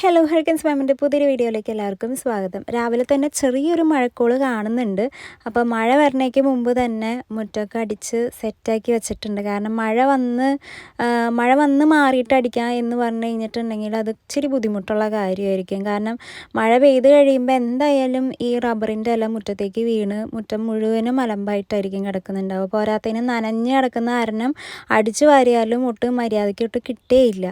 Hello ഹെൽക്കൻസ് മാമിന്റെ പുതിയൊരു വീഡിയോയിലേക്ക് എല്ലാവർക്കും സ്വാഗതം. രാവിലെ തന്നെ ചെറിയൊരു മഴക്കോൾ കാണുന്നുണ്ട്. അപ്പോൾ മഴ വരണേക്ക് മുമ്പ് തന്നെ മുറ്റമൊക്കെ അടിച്ച് സെറ്റാക്കി വെച്ചിട്ടുണ്ട്. കാരണം മഴ വന്ന് മഴ വന്ന് മാറിയിട്ട് അടിക്കാം എന്ന് പറഞ്ഞു കഴിഞ്ഞിട്ടുണ്ടെങ്കിൽ അത് ഇച്ചിരി ബുദ്ധിമുട്ടുള്ള കാര്യമായിരിക്കും. കാരണം മഴ പെയ്ത് കഴിയുമ്പോൾ എന്തായാലും ഈ റബ്ബറിന്റെ ഇല മുറ്റത്തേക്ക് വീണ് മുറ്റം മുഴുവനും അലമ്പായിട്ടായിരിക്കും കിടക്കുന്നുണ്ടാവും പോരാത്തതിന് നനഞ്ഞ് കിടക്കുന്ന കാരണം അടിച്ചു വാരിയാലും ഒട്ടും മര്യാദയ്ക്ക് ഒട്ടും കിട്ടേയില്ല.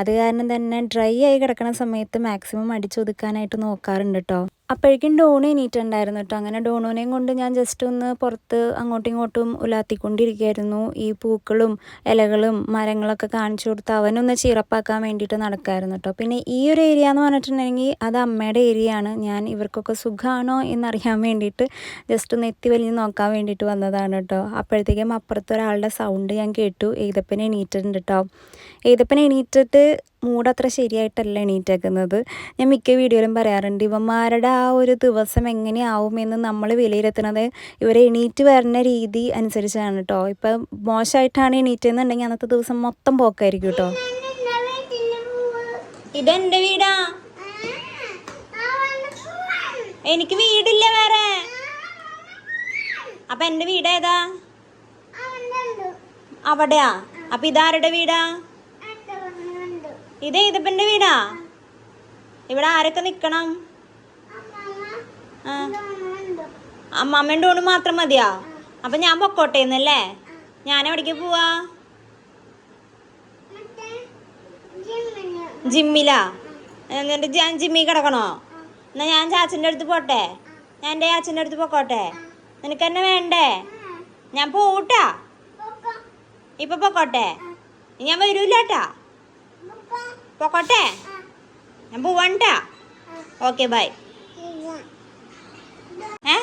അത് കാരണം തന്നെ ഡ്രൈ ആയി കിടക്കുന്ന സമയത്ത് മാക്സിമം അടിച്ചൊതുക്കാനായിട്ട് നോക്കാറുണ്ട് കേട്ടോ അപ്പോഴേക്കും ഡോണു എണീറ്റുണ്ടായിരുന്നു കേട്ടോ അങ്ങനെ ഡോണുവിനെയും കൊണ്ട് ഞാൻ ജസ്റ്റ് ഒന്ന് പുറത്ത് അങ്ങോട്ടും ഇങ്ങോട്ടും ഉലാത്തിക്കൊണ്ടിരിക്കുകയായിരുന്നു. ഈ പൂക്കളും ഇലകളും മരങ്ങളൊക്കെ കാണിച്ചു കൊടുത്ത് അവനൊന്ന് ചീറപ്പാക്കാൻ വേണ്ടിയിട്ട് നടക്കായിരുന്നു കേട്ടോ പിന്നെ ഈ ഒരു ഏരിയ എന്ന് പറഞ്ഞിട്ടുണ്ടെങ്കിൽ അത് അമ്മയുടെ ഏരിയ ആണ്. ഞാൻ ഇവർക്കൊക്കെ സുഖമാണോ എന്നറിയാൻ വേണ്ടിയിട്ട് ജസ്റ്റ് ഒന്ന് എത്തി വലിഞ്ഞ് നോക്കാൻ വേണ്ടിയിട്ട് വന്നതാണ് കേട്ടോ അപ്പോഴത്തേക്കും അപ്പുറത്ത് ഒരാളുടെ സൗണ്ട് ഞാൻ കേട്ടു. എഴുതപ്പന എണീറ്റിട്ടുണ്ട് കേട്ടോ എഴുതപ്പന എണീറ്റിട്ട് മൂടത്ര ശരിയായിട്ടല്ല എണീറ്റേക്കുന്നത്. ഞാൻ മിക്ക വീഡിയോയിലും പറയാറുണ്ട് ഇവന്മാരുടെ ആ ഒരു ദിവസം എങ്ങനെയാവുമെന്ന് നമ്മൾ വിലയിരുത്തുന്നത്? ഇവരെ എണീറ്റ് വരുന്ന രീതി അനുസരിച്ചാണ് കേട്ടോ ഇപ്പം മോശമായിട്ടാണ് എണീറ്റെന്നുണ്ടെങ്കിൽ അന്നത്തെ ദിവസം മൊത്തം പോക്കായിരിക്കും കേട്ടോ ഇതെന്റെ വീടാ. എനിക്ക് വീടില്ല വേറെ. അപ്പൊ എന്റെ വീട് ഏതാ? അവിടെയാ. അപ്പൊ ഇതാരുടെ വീടാ? ഇത് ഇതിപ്പന്റെ വീടാ. ഇവിടെ ആരൊക്കെ നിക്കണം? ആ. അമ്മാമ്മയും ഡോണും മാത്രം മതിയാ? അപ്പൊ ഞാൻ പൊക്കോട്ടെ എന്നല്ലേ ഞാൻ എവിടേക്ക് പോവാ? ജിമ്മിലാ? എന്നിട്ട് ഞാൻ ജിമ്മിൽ കിടക്കണോ? എന്നാ ഞാൻ ചാച്ചന്റെ അടുത്ത് പോട്ടെ. ഞാൻ എന്റെ ചാച്ചന്റെ അടുത്ത് പൊക്കോട്ടെ. നിനക്ക് എന്നെ വേണ്ടേ? ഞാൻ പോവൂട്ടാ. ഇപ്പൊ പൊക്കോട്ടെ. ഞാൻ വരൂലാട്ടാ പൊക്കോട്ടെ? ഞാൻ പോവണ്ട. Okay bye. ഏ?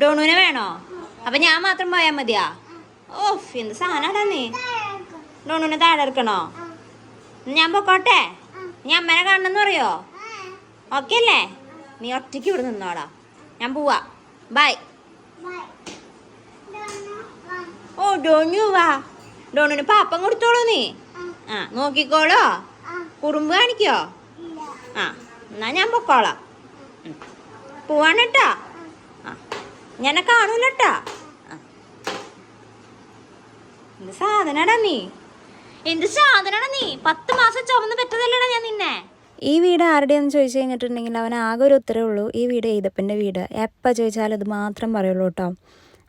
ഡോണുവിനെ വേണോ? അപ്പൊ ഞാൻ മാത്രം പോയാൽ മതിയാ? ഓഫ് എന്ത് സാധനടാ നീ? ഡോണുവിനെ താഴെ ഞാൻ പൊക്കോട്ടെ? നീ അമ്മനെ കാണണമെന്ന് പറയോ? ഓക്കെ അല്ലേ? നീ ഒറ്റയ്ക്ക് ഇവിടെ നിന്നോടാ. ഞാൻ പോവാ. ബൈ. ഓ ഡോണു വാ. ഡോണുവിന് പാപ്പം കൊടുത്തോളൂ നീ. ആ നോക്കിക്കോളോ. കുറുമ്പ് കാണിക്കോ? ആ എന്നാ ഞാൻ പൊക്കോളാം. പോവാണ് കേട്ടാ ആ ഞാൻ കാണൂലട്ടാ. ആ. എന്ത് സാധനടാ നീ? എന്ത് സാധനടാ നീ? പത്ത് മാസം ചുമന്ന് പറ്റതല്ലടാ ഞാൻ നിന്നെ? ഈ വീട് ആരുടെയെന്ന് ചോദിച്ചു കഴിഞ്ഞിട്ടുണ്ടെങ്കിൽ അവൻ ആകെ ഒരു ഉത്തരവുള്ളൂ ഈ വീട് എയ്തപ്പന്റെ വീട്. എപ്പോൾ ചോദിച്ചാലും ഇത് മാത്രം പറയുള്ളൂ കേട്ടോ.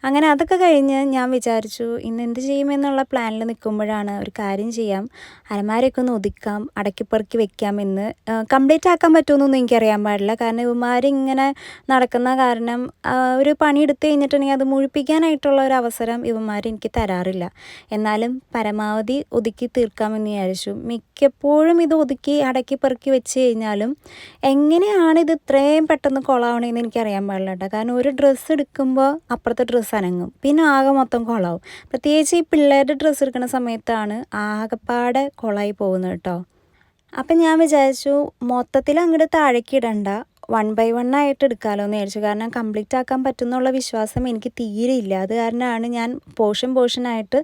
അങ്ങനെ അതൊക്കെ കഴിഞ്ഞ് ഞാൻ വിചാരിച്ചു ഇന്ന് എന്ത് ചെയ്യുമെന്നുള്ള പ്ലാനിൽ നിൽക്കുമ്പോഴാണ് ഒരു കാര്യം ചെയ്യാം. അലമാരയൊക്കെ ഒന്ന് ഒതുക്കാം അടക്കിപ്പറക്കി വെക്കാം എന്ന്. കംപ്ലീറ്റ് ആക്കാൻ പറ്റുമെന്നൊന്നും എനിക്കറിയാൻ പാടില്ല. കാരണം ഇവന്മാരിങ്ങനെ നടക്കുന്ന കാരണം ഒരു പണി എടുത്തു കഴിഞ്ഞിട്ടുണ്ടെങ്കിൽ അത് മുഴിപ്പിക്കാനായിട്ടുള്ള ഒരു അവസരം ഇവന്മാർ എനിക്ക് തരാറില്ല. എന്നാലും പരമാവധി ഒതുക്കി തീർക്കാമെന്ന് വിചാരിച്ചു. മിക്കപ്പോഴും ഇത് ഒതുക്കി അടക്കി പെറുക്കി വെച്ച് കഴിഞ്ഞാലും എങ്ങനെയാണ് ഇത് ഇത്രയും പെട്ടെന്ന് കൊളാവണമെന്ന് എനിക്കറിയാൻ പാടില്ല കേട്ടോ. കാരണം ഒരു ഡ്രസ്സ് എടുക്കുമ്പോൾ അപ്പുറത്തെ ഡ്രസ്സ് അനങ്ങും പിന്നെ ആകെ മൊത്തം കുളമാവും പ്രത്യേകിച്ച് ഈ പിള്ളേരുടെ ഡ്രസ്സ് എടുക്കുന്ന സമയത്താണ് ആകെപ്പാടെ കുളമായി പോകുന്നത് കേട്ടോ. അപ്പം ഞാൻ വിചാരിച്ചു മൊത്തത്തിൽ അങ്ങോട്ട് താഴേക്ക് ഇടണ്ട. വൺ ബൈ വൺ ആയിട്ട് എടുക്കാമല്ലോ എന്ന് വിചാരിച്ചു. കാരണം കംപ്ലീറ്റ് ആക്കാൻ പറ്റുന്നുള്ള വിശ്വാസം എനിക്ക് തീരെ ഇല്ല. അത് കാരണമാണ് ഞാൻ പോർഷൻ പോർഷനായിട്ട്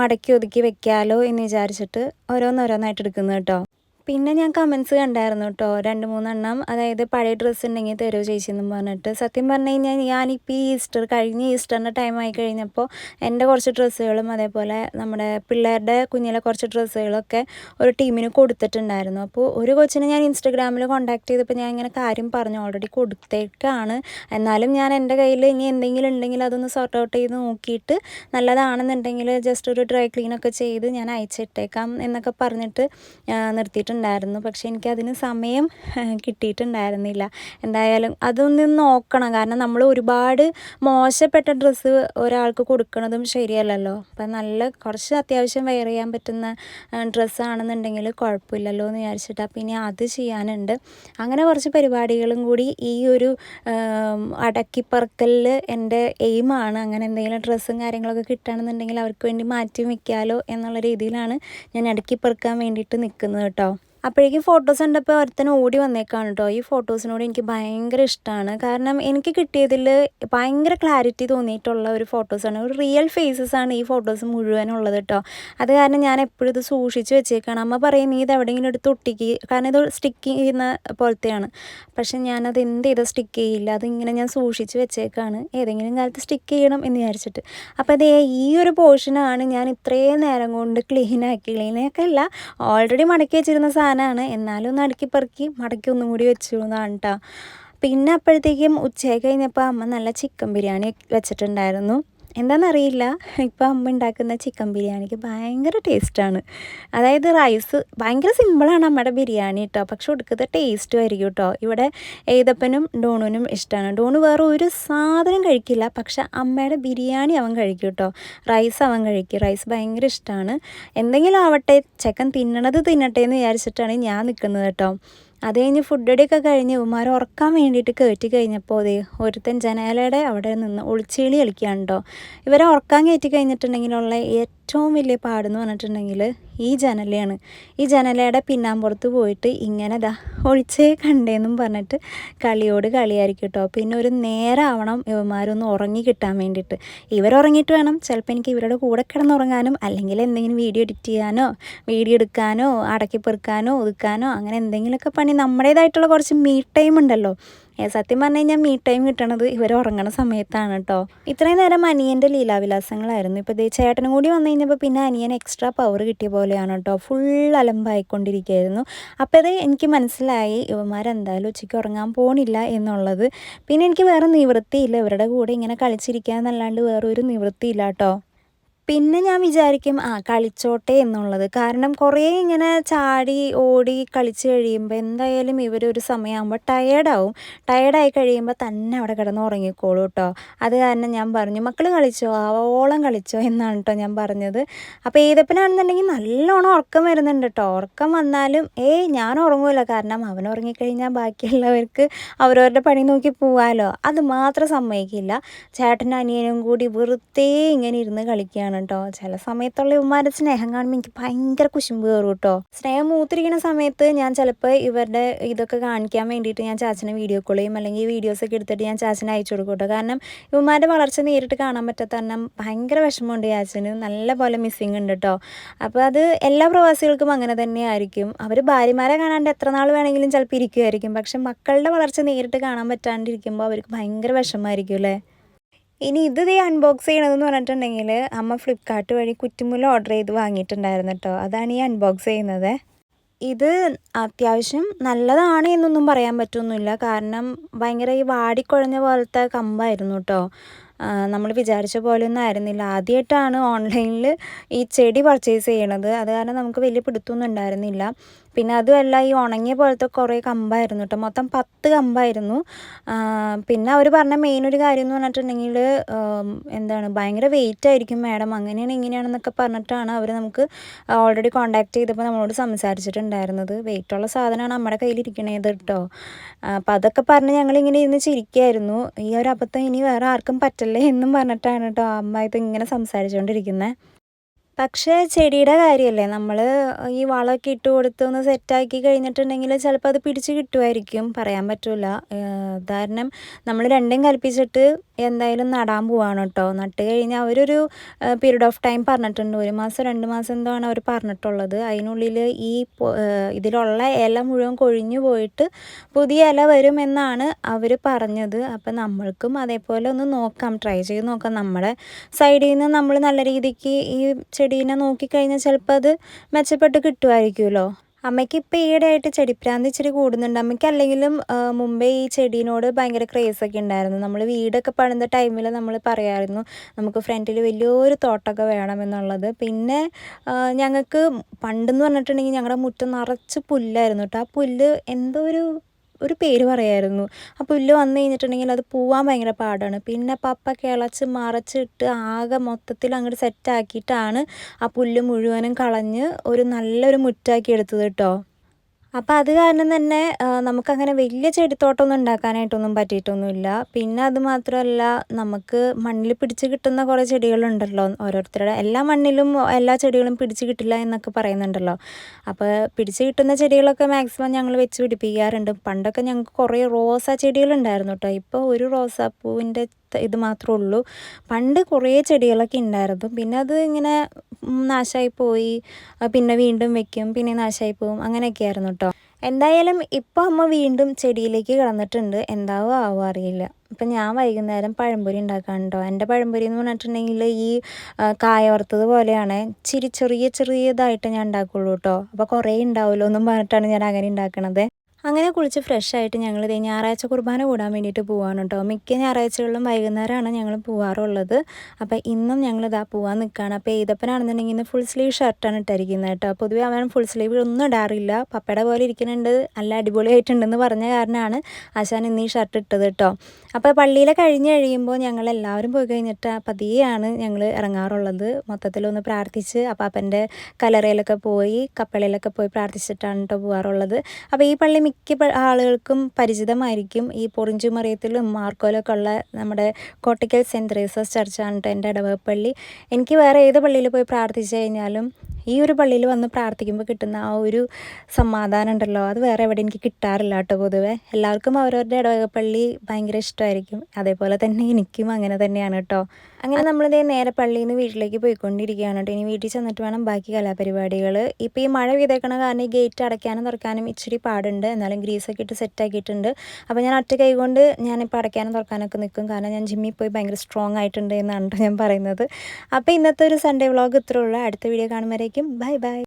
മടക്കി ഒതുക്കി വെക്കാമല്ലോ എന്ന് വിചാരിച്ചിട്ട് ഓരോന്നോരോന്നായിട്ട് എടുക്കുന്നത് കേട്ടോ. പിന്നെ ഞാൻ കമൻസ് കണ്ടായിരുന്നു കേട്ടോ രണ്ട് മൂന്നെണ്ണം. അതായത് പഴയ ഡ്രസ്സ് ഉണ്ടെങ്കിൽ തരുമോ ചേച്ചി എന്നും പറഞ്ഞിട്ട്. സത്യം പറഞ്ഞു കഴിഞ്ഞാൽ ഞാനിപ്പോൾ ഈ ഈസ്റ്റർ കഴിഞ്ഞ ഈസ്റ്ററിന്റെ ടൈം ആയി കഴിഞ്ഞപ്പോൾ എന്റെ കുറച്ച് ഡ്രസ്സുകളും അതേപോലെ നമ്മുടെ പിള്ളേരുടെ കുഞ്ഞിലെ കുറച്ച് ഡ്രസ്സുകളൊക്കെ ഒരു ടീമിന് കൊടുത്തിട്ടുണ്ടായിരുന്നു. അപ്പോൾ ഒരു കൊച്ചിനെ ഞാൻ ഇൻസ്റ്റഗ്രാമിൽ കോൺടാക്ട് ചെയ്തപ്പോൾ ഞാൻ ഇങ്ങനെ കാര്യം പറഞ്ഞു. ഓൾറെഡി കൊടുത്തേക്കാണ്. എന്നാലും ഞാൻ എന്റെ കയ്യിൽ ഇനി എന്തെങ്കിലും ഉണ്ടെങ്കിൽ അതൊന്ന് സോർട്ട് ഔട്ട് ചെയ്ത് നോക്കിയിട്ട് നല്ലതാണെന്നുണ്ടെങ്കിൽ ജസ്റ്റ് ഒരു ഡ്രൈ ക്ലീനൊക്കെ ചെയ്ത് ഞാൻ അയച്ചിട്ടേക്കാം എന്നൊക്കെ പറഞ്ഞിട്ട് ആ, നിർത്തിയിട്ടുണ്ടായിരുന്നു പക്ഷേ എനിക്കതിന് സമയം കിട്ടിയിട്ടുണ്ടായിരുന്നില്ല. എന്തായാലും അതൊന്നും നോക്കണം. കാരണം നമ്മൾ ഒരുപാട് മോശപ്പെട്ട ഡ്രസ്സ് ഒരാൾക്ക് കൊടുക്കുന്നതും ശരിയല്ലല്ലോ. അപ്പം നല്ല കുറച്ച് അത്യാവശ്യം വെയർ ചെയ്യാൻ പറ്റുന്ന ഡ്രസ്സാണെന്നുണ്ടെങ്കിൽ കുഴപ്പമില്ലല്ലോ എന്ന് വിചാരിച്ചിട്ട് ഇനി അത് ചെയ്യാനുണ്ട്. അങ്ങനെ കുറച്ച് പരിപാടികളും കൂടി ഈ ഒരു അടക്കിപ്പറക്കലിൽ എന്റെ എയിമാണ് അങ്ങനെ എന്തെങ്കിലും ഡ്രസ്സും കാര്യങ്ങളൊക്കെ കിട്ടുകയാണെന്നുണ്ടെങ്കിൽ അവർക്ക് വേണ്ടി മാറ്റി വയ്ക്കാമല്ലോ എന്നുള്ള രീതിയിലാണ് ഞാൻ അടക്കിപ്പറക്കാൻ വേണ്ടിയിട്ട് നിൽക്കുന്നത് കേട്ടോ. അപ്പോഴേക്കും ഫോട്ടോസ് കണ്ടപ്പോൾ ഒരുത്തൻ ഓടി വന്നേക്കാണ് കേട്ടോ ഈ ഫോട്ടോസിനോട് എനിക്ക് ഭയങ്കര ഇഷ്ടമാണ് കാരണം എനിക്ക് കിട്ടിയതിൽ ഭയങ്കര ക്ലാരിറ്റി തോന്നിയിട്ടുള്ള ഒരു ഫോട്ടോസാണ് ഒരു റിയൽ ഫേസസ് ആണ് ഈ ഫോട്ടോസ് മുഴുവനുള്ളത് കേട്ടോ അത് കാരണം ഞാൻ എപ്പോഴും ഇത് സൂക്ഷിച്ച് വെച്ചേക്കാണ്. അമ്മ പറയും നീ ഇത് എവിടെയെങ്കിലും എടുത്ത് ഒട്ടിക്ക്. കാരണം ഇത് സ്റ്റിക്ക് ചെയ്യുന്ന പോലത്തെയാണ്. പക്ഷെ ഞാനത് എന്ത് ചെയ്താൽ സ്റ്റിക്ക് ചെയ്യില്ല. അതിങ്ങനെ ഞാൻ സൂക്ഷിച്ച് വെച്ചേക്കാണ്. ഏതെങ്കിലും കാലത്ത് സ്റ്റിക്ക് ചെയ്യണം എന്ന് വിചാരിച്ചിട്ട്. അപ്പോൾ അതേ ഈ ഒരു പോർഷനാണ് ഞാൻ ഇത്രയും നേരം കൊണ്ട് ക്ലീനാക്കി ക്ലീനാക്കല്ല ഓൾറെഡി മടക്കി വെച്ചിരുന്ന സാധനമാണ് എന്നാലും ഒന്ന് അടുക്കി പെറുക്കി മടക്കി ഒന്നും കൂടി വെച്ചു എന്നാണ് കേട്ടോ പിന്നെ അപ്പോഴത്തേക്കും ഉച്ചയായി കഴിഞ്ഞപ്പോൾ അമ്മ നല്ല ചിക്കൻ ബിരിയാണി വെച്ചിട്ടുണ്ടായിരുന്നു. എന്താണെന്നറിയില്ല ഇപ്പോൾ അമ്മ ഉണ്ടാക്കുന്ന ചിക്കൻ ബിരിയാണിക്ക് ഭയങ്കര ടേസ്റ്റാണ് അതായത് റൈസ് ഭയങ്കര സിമ്പിളാണ് അമ്മയുടെ ബിരിയാണി കേട്ടോ പക്ഷെ കൊടുക്കുന്ന ടേസ്റ്റും ആയിരിക്കും കേട്ടോ ഇവിടെ ഏതപ്പനും ഡോണുനും ഇഷ്ടമാണ് ഡോണു വേറെ ഒരു സാധനം കഴിക്കില്ല. പക്ഷെ അമ്മയുടെ ബിരിയാണി അവൻ കഴിക്കും കേട്ടോ റൈസ് അവൻ കഴിക്കും. റൈസ് ഭയങ്കര ഇഷ്ടമാണ് എന്തെങ്കിലും ആവട്ടെ ചെക്കൻ തിന്നണത് തിന്നട്ടെ എന്ന് വിചാരിച്ചിട്ടാണ് ഞാൻ നിൽക്കുന്നത് കേട്ടോ അത് കഴിഞ്ഞ് ഫുഡ് അടിയൊക്കെ കഴിഞ്ഞ് ഉമ്മാർ ഉറക്കാൻ വേണ്ടിയിട്ട് കയറ്റി കഴിഞ്ഞപ്പോൾ അതേ ഒരുത്തൻ ജനാലയുടെ അവിടെ നിന്ന് ഒളിച്ചേളി കളിക്കുകയാണ് കേട്ടോ ഇവരെ ഉറക്കാൻ കയറ്റി കഴിഞ്ഞിട്ടുണ്ടെങ്കിലുള്ള ഏറ്റവും വലിയ പാടെന്ന് പറഞ്ഞിട്ടുണ്ടെങ്കിൽ ഈ ജനലയാണ്. ഈ ജനലയുടെ പിന്നാമ്പുറത്ത് പോയിട്ട് ഇങ്ങനെ ദാ ഒളിച്ചേ കണ്ടേന്നും പറഞ്ഞിട്ട് കളിയോട് കളിയായിരിക്കും കേട്ടോ പിന്നെ ഒരു നേരാവണം ഇവന്മാരൊന്ന് ഉറങ്ങി കിട്ടാൻ വേണ്ടിയിട്ട്. ഇവരുറങ്ങിയിട്ട് വേണം. ചിലപ്പോൾ എനിക്ക് ഇവരുടെ കൂടെ കിടന്നുറങ്ങാനും അല്ലെങ്കിൽ എന്തെങ്കിലും വീഡിയോ എഡിറ്റ് ചെയ്യാനോ വീഡിയോ എടുക്കാനോ അടക്കി പെറുക്കാനോ ഒതുക്കാനോ അങ്ങനെ എന്തെങ്കിലുമൊക്കെ പണി നമ്മുടേതായിട്ടുള്ള കുറച്ച് മീ ടൈം ഉണ്ടല്ലോ. സത്യം പറഞ്ഞു കഴിഞ്ഞാൽ മീ ടൈം കിട്ടണത് ഇവർ ഉറങ്ങണ സമയത്താണ് കേട്ടോ ഇത്രയും നേരം അനിയന്റെ ലീലാവിലാസങ്ങളായിരുന്നു. ഇപ്പോൾ ദേ ചേട്ടനും കൂടി വന്നു കഴിഞ്ഞപ്പോൾ പിന്നെ അനിയൻ എക്സ്ട്രാ പവർ കിട്ടിയ പോലെയാണ് കേട്ടോ ഫുൾ അലമ്പായിക്കൊണ്ടിരിക്കുകയായിരുന്നു അപ്പോൾ അത് എനിക്ക് മനസ്സിലായി ഇവന്മാരെന്തായാലും ഉച്ചയ്ക്ക് ഉറങ്ങാൻ പോണില്ല എന്നുള്ളത്. പിന്നെ എനിക്ക് വേറെ നിവൃത്തിയില്ല. ഇവരുടെ കൂടെ ഇങ്ങനെ കളിച്ചിരിക്കുക എന്നല്ലാണ്ട് വേറൊരു നിവൃത്തിയില്ല കേട്ടോ പിന്നെ ഞാൻ വിചാരിക്കും ആ കളിച്ചോട്ടെ എന്നുള്ളത്. കാരണം കുറേ ഇങ്ങനെ ചാടി ഓടി കളിച്ച് കഴിയുമ്പോൾ എന്തായാലും ഇവരൊരു സമയമാകുമ്പോൾ ടയേർഡാവും ടയേർഡായി കഴിയുമ്പോൾ തന്നെ അവിടെ കിടന്ന് ഉറങ്ങിക്കോളൂ കേട്ടോ അത് കാരണം ഞാൻ പറഞ്ഞു മക്കൾ കളിച്ചോ? ആവോളം കളിച്ചോ? എന്നാണ് കേട്ടോ ഞാൻ പറഞ്ഞത്. അപ്പോൾ ഏതപ്പനാണെന്നുണ്ടെങ്കിൽ നല്ലോണം ഉറക്കം വരുന്നുണ്ട് കേട്ടോ ഉറക്കം വന്നാലും ഏയ് ഞാൻ ഉറങ്ങൂല. കാരണം അവൻ ഉറങ്ങിക്കഴിഞ്ഞാൽ ബാക്കിയുള്ളവർക്ക് അവരവരുടെ പണി നോക്കി പോവാലോ? അത് മാത്രം സമ്മതിക്കില്ല. ചേട്ടൻ അനിയനും കൂടി വെറുതെ ഇങ്ങനെ ഇരുന്ന് കളിക്കുകയാണ് കേട്ടോ ചില സമയത്തുള്ള ഇവന്മാരുടെ സ്നേഹം കാണുമ്പോൾ എനിക്ക് ഭയങ്കര കുശുമ്പ് കയറും കേട്ടോ. സ്നേഹം മൂത്തിരിക്കുന്ന സമയത്ത് ഞാൻ ചിലപ്പോൾ ഇവരുടെ ഇതൊക്കെ കാണിക്കാൻ വേണ്ടിയിട്ട് ഞാൻ ചാച്ചനെ വീഡിയോ കോൾ ചെയ്യും. അല്ലെങ്കിൽ വീഡിയോസ് ഒക്കെ എടുത്തിട്ട് ഞാൻ ചാച്ചനെ അയച്ചു കൊടുക്കും കേട്ടോ. കാരണം ഇവന്മാരുടെ വളർച്ച നേരിട്ട് കാണാൻ പറ്റാത്ത കാരണം ഭയങ്കര വിഷമമുണ്ട് ചാച്ചന്. നല്ല പോലെ മിസ്സിങ് ഉണ്ട് കേട്ടോ. അപ്പോൾ അത് എല്ലാ പ്രവാസികൾക്കും അങ്ങനെ തന്നെയായിരിക്കും അവർ ഭാര്യമാരെ കാണാണ്ട് എത്ര നാൾ വേണമെങ്കിലും ചിലപ്പോൾ ഇരിക്കുമായിരിക്കും പക്ഷെ മക്കളുടെ വളർച്ച നേരിട്ട് കാണാൻ പറ്റാണ്ടിരിക്കുമ്പോൾ അവർക്ക് ഭയങ്കര വിഷമമായിരിക്കും അല്ലേ? ഇനി ഇത് ദേ അൺബോക്സ് ചെയ്യണതെന്ന് പറഞ്ഞിട്ടുണ്ടെങ്കിൽ അമ്മ ഫ്ലിപ്കാർട്ട് വഴി കുറ്റിമുല ഓർഡർ ചെയ്ത് വാങ്ങിയിട്ടുണ്ടായിരുന്നു കേട്ടോ അതാണ് ഈ അൺബോക്സ് ചെയ്യുന്നത്. ഇത് അത്യാവശ്യം നല്ലതാണ് എന്നൊന്നും പറയാൻ പറ്റൊന്നുമില്ല. കാരണം ഭയങ്കര ഈ വാടിക്കുഴഞ്ഞ പോലത്തെ കമ്പായിരുന്നു കേട്ടോ നമ്മൾ വിചാരിച്ച പോലെയൊന്നും ആയിരുന്നില്ല. ആദ്യമായിട്ടാണ് ഓൺലൈനിൽ ഈ ചെടി പർച്ചേസ് ചെയ്യണത്. അത് കാരണം നമുക്ക് വലിയ പിടുത്തമൊന്നും ഉണ്ടായിരുന്നില്ല. പിന്നെ അതുമല്ല ഈ ഉണങ്ങിയ പോലത്തെ കുറേ കമ്പായിരുന്നു കേട്ടോ. മൊത്തം പത്ത് കമ്പായിരുന്നു. പിന്നെ അവർ പറഞ്ഞ മെയിൻ ഒരു കാര്യം എന്ന് പറഞ്ഞിട്ടുണ്ടെങ്കിൽ എന്താണ് ഭയങ്കര വെയിറ്റ് ആയിരിക്കും മാഡം അങ്ങനെയാണ് ഇങ്ങനെയാണെന്നൊക്കെ പറഞ്ഞിട്ടാണ് അവർ നമുക്ക് ഓൾറെഡി കോൺടാക്ട് ചെയ്തപ്പോൾ നമ്മളോട് സംസാരിച്ചിട്ടുണ്ടായിരുന്നത്. വെയിറ്റുള്ള സാധനമാണ് നമ്മുടെ കയ്യിലിരിക്കണേത് കേട്ടോ. അപ്പം അതൊക്കെ പറഞ്ഞ് ഞങ്ങളിങ്ങനെ ഇരുന്ന് ചിരിക്കുകയായിരുന്നു ഈ ഒരു അബദ്ധം ഇനി വേറെ ആർക്കും പറ്റല്ലേ എന്നും പറഞ്ഞിട്ടാണ് കേട്ടോ അമ്മ ഇങ്ങനെ സംസാരിച്ചുകൊണ്ടിരിക്കുന്നത് പക്ഷേ ചെടിയുടെ കാര്യമല്ലേ? നമ്മൾ ഈ വളമൊക്കെ ഇട്ട് കൊടുത്ത് ഒന്ന് സെറ്റാക്കി കഴിഞ്ഞിട്ടുണ്ടെങ്കിൽ ചിലപ്പോൾ അത് പിടിച്ച് കിട്ടുമായിരിക്കും. പറയാൻ പറ്റില്ല കാരണം നമ്മൾ രണ്ടും കൽപ്പിച്ചിട്ട് എന്തായാലും നടാൻ പോവാണ് കേട്ടോ. നട്ട് കഴിഞ്ഞാൽ അവരൊരു പീരീഡ് ഓഫ് ടൈം പറഞ്ഞിട്ടുണ്ട്. ഒരു മാസം രണ്ട് മാസം എന്തോ ആണ് അവർ പറഞ്ഞിട്ടുള്ളത്. അതിനുള്ളിൽ ഈ ഇതിലുള്ള ഇല മുഴുവൻ കൊഴിഞ്ഞു പോയിട്ട് പുതിയ ഇല വരുമെന്നാണ് അവർ പറഞ്ഞത്. അപ്പം നമ്മൾക്കും അതേപോലെ ഒന്ന് നോക്കാം. ട്രൈ ചെയ്ത് നോക്കാം. നമ്മുടെ സൈഡിൽ നിന്ന് നമ്മൾ നല്ല രീതിക്ക് ഈ ചെടീനെ നോക്കിക്കഴിഞ്ഞാൽ ചിലപ്പോൾ അത് മെച്ചപ്പെട്ട് കിട്ടുമായിരിക്കുമല്ലോ അമ്മയ്ക്ക് ഇപ്പോൾ ഈയിടെയായിട്ട് ചെടിപ്രാന്ത് ഇച്ചിരി കൂടുന്നുണ്ട്. അമ്മയ്ക്ക് അല്ലെങ്കിലും മുമ്പേ ഈ ചെടീനോട് ഭയങ്കര ക്രേസൊക്കെ ഉണ്ടായിരുന്നു. നമ്മൾ വീടൊക്കെ പണിത ടൈമിൽ നമ്മൾ പറയായിരുന്നു നമുക്ക് ഫ്രണ്ടിൽ വലിയൊരു തോട്ടമൊക്കെ വേണമെന്നുള്ളത് പിന്നെ ഞങ്ങൾക്ക് പണ്ടെന്ന് പറഞ്ഞിട്ടുണ്ടെങ്കിൽ ഞങ്ങളുടെ മുറ്റം നിറച്ച് പുല്ലായിരുന്നു കേട്ടോ ആ പുല്ല് എന്തോ ഒരു ഒരു പേര് പറയായിരുന്നു. ആ പുല്ല് വന്നു കഴിഞ്ഞിട്ടുണ്ടെങ്കിൽ അത് പോവാൻ ഭയങ്കര പാടാണ്. പിന്നെ പപ്പ കിളച്ച് മറച്ചിട്ട് ആകെ മൊത്തത്തിൽ അങ്ങോട്ട് സെറ്റാക്കിയിട്ടാണ് ആ പുല്ല് മുഴുവനും കളഞ്ഞ് ഒരു നല്ലൊരു മുറ്റാക്കി എടുത്തത് കേട്ടോ അപ്പോൾ അത് കാരണം തന്നെ നമുക്കങ്ങനെ വലിയ ചെടിത്തോട്ടമൊന്നും ഉണ്ടാക്കാനായിട്ടൊന്നും പറ്റിയിട്ടൊന്നുമില്ല. പിന്നെ അത് മാത്രമല്ല നമുക്ക് മണ്ണിൽ പിടിച്ച് കിട്ടുന്ന കുറേ ചെടികളുണ്ടല്ലോ ഓരോരുത്തരുടെ എല്ലാ മണ്ണിലും എല്ലാ ചെടികളും പിടിച്ച് കിട്ടില്ല എന്നൊക്കെ പറയുന്നുണ്ടല്ലോ. അപ്പോൾ പിടിച്ച് കിട്ടുന്ന ചെടികളൊക്കെ മാക്സിമം ഞങ്ങൾ വെച്ച് പിടിപ്പിക്കാറുണ്ട്. പണ്ടൊക്കെ ഞങ്ങൾക്ക് കുറേ റോസാ ചെടികളുണ്ടായിരുന്നു കേട്ടോ. ഇപ്പോൾ ഒരു റോസാപ്പൂവിന്റെ ഇത് മാത്രമേ ഉള്ളൂ. പണ്ട് കുറേ ചെടികളൊക്കെ ഉണ്ടായിരുന്നു പിന്നെ അത് ഇങ്ങനെ നാശമായി പോയി. പിന്നെ വീണ്ടും വെക്കും. പിന്നെ നാശമായി പോവും അങ്ങനെയൊക്കെ ആയിരുന്നു കേട്ടോ എന്തായാലും ഇപ്പോൾ അമ്മ വീണ്ടും ചെടിയിലേക്ക് കിടന്നിട്ടുണ്ട്. എന്താവോ ആവോ അറിയില്ല. ഇപ്പം ഞാൻ വൈകുന്നേരം പഴംപൊരി ഉണ്ടാക്കാൻ കേട്ടോ എന്റെ പഴംപൊരി എന്ന് പറഞ്ഞിട്ടുണ്ടെങ്കിൽ ഈ കായ വറുത്തത് പോലെയാണ്. ഇച്ചിരി ചെറിയ ചെറിയതായിട്ട് ഞാൻ ഉണ്ടാക്കുള്ളൂ കേട്ടോ അപ്പോൾ കുറേ ഉണ്ടാവുമല്ലോ എന്നും പറഞ്ഞിട്ടാണ് ഞാൻ അങ്ങനെ ഉണ്ടാക്കണത് അങ്ങനെ കുളിച്ച് ഫ്രഷ് ആയിട്ട് ഞങ്ങൾ ഇതേ ഞായറാഴ്ച കുർബാന കൂടാൻ വേണ്ടിയിട്ട് പോവാണ് കേട്ടോ. മിക്ക ഞായറാഴ്ചകളിലും വൈകുന്നേരമാണ് ഞങ്ങൾ പോവാറുള്ളത്. അപ്പോൾ ഇന്നും ഞങ്ങൾ ഇതാ പോവാൻ നിൽക്കുകയാണ് അപ്പോൾ ഏതപ്പനാണെന്നുണ്ടെങ്കിൽ ഇന്ന് ഫുൾ സ്ലീവ് ഷർട്ടാണ് ഇട്ടിരിക്കുന്നത് കേട്ടോ. പൊതുവെ അവൻ ഫുൾ സ്ലീവ് ഒന്നും ഇടാറില്ല. പപ്പയുടെ പോലെ ഇരിക്കുന്നുണ്ട്. നല്ല അടിപൊളിയായിട്ടുണ്ടെന്ന് പറഞ്ഞ കാരണമാണ് ആശാൻ ഇന്ന് ഈ ഷർട്ട് ഇട്ടത് കേട്ടോ. അപ്പോൾ പള്ളിയിലെ കഴിഞ്ഞ് കഴിയുമ്പോൾ ഞങ്ങൾ എല്ലാവരും പോയി കഴിഞ്ഞിട്ട് പതിയെയാണ് ഞങ്ങൾ ഇറങ്ങാറുള്ളത്. മൊത്തത്തിലൊന്ന് പ്രാർത്ഥിച്ച് അപ്പം അപ്പന്റെ കലറയിലൊക്കെ പോയി കപ്പളയിലൊക്കെ പോയി പ്രാർത്ഥിച്ചിട്ടാണ് കേട്ടോ പോകാറുള്ളത് അപ്പോൾ ഈ പള്ളി മിക്ക ആളുകൾക്കും പരിചിതമായിരിക്കും ഈ പൊറിഞ്ചുമറിയത്തിലും മാർക്കോലൊക്കെ ഉള്ള നമ്മുടെ കോട്ടയ്ക്കൽ സെന്റ് തെരേസസ് ചർച്ചാണ് കേട്ടോ എന്റെ ഇടവകപ്പള്ളി. എനിക്ക് വേറെ ഏത് പള്ളിയിൽ പോയി പ്രാർത്ഥിച്ചു കഴിഞ്ഞാലും ഈ ഒരു പള്ളിയിൽ വന്ന് പ്രാർത്ഥിക്കുമ്പോൾ കിട്ടുന്ന ആ ഒരു സമാധാനം ഉണ്ടല്ലോ. അത് വേറെ എവിടെ എനിക്ക് കിട്ടാറില്ല കേട്ടോ പൊതുവെ. എല്ലാവർക്കും അവരവരുടെ ഇടവകപ്പള്ളി ഭയങ്കര ഇഷ്ടമായിരിക്കും. അതേപോലെ തന്നെ എനിക്കും അങ്ങനെ തന്നെയാണ് കേട്ടോ. അങ്ങനെ നമ്മളിതേ നേരെ പള്ളിയിൽ നിന്ന് വീട്ടിലേക്ക് പോയിക്കൊണ്ടിരിക്കുകയാണ് കേട്ടോ. ഇനി വീട്ടിൽ ചെന്നിട്ട് വേണം ബാക്കി കലാപരിപാടികൾ ഇപ്പോൾ ഈ മഴ വിതക്കണ കാരണം ഈ ഗേറ്റ് അടയ്ക്കാനും തുറക്കാനും ഇച്ചിരി പാടുണ്ട്. എന്നാലും ഗ്രീസൊക്കെ ഇട്ട് സെറ്റാക്കിയിട്ടുണ്ട് അപ്പോൾ ഞാൻ ഒറ്റ കൈ കൊണ്ട് ഞാനിപ്പോൾ അടയ്ക്കാനും തുറക്കാനൊക്കെ നിൽക്കും. കാരണം ഞാൻ ജിമ്മിൽ പോയി ഭയങ്കര സ്ട്രോങ് ആയിട്ടുണ്ട് എന്നാണ് ഞാൻ പറയുന്നത്. അപ്പോൾ ഇന്നത്തെ ഒരു സൺഡേ വ്ളോഗ് ഇത്രയുള്ളൂ അടുത്ത വീഡിയോ കാണുമ്പോഴേക്കും ബൈ ബൈ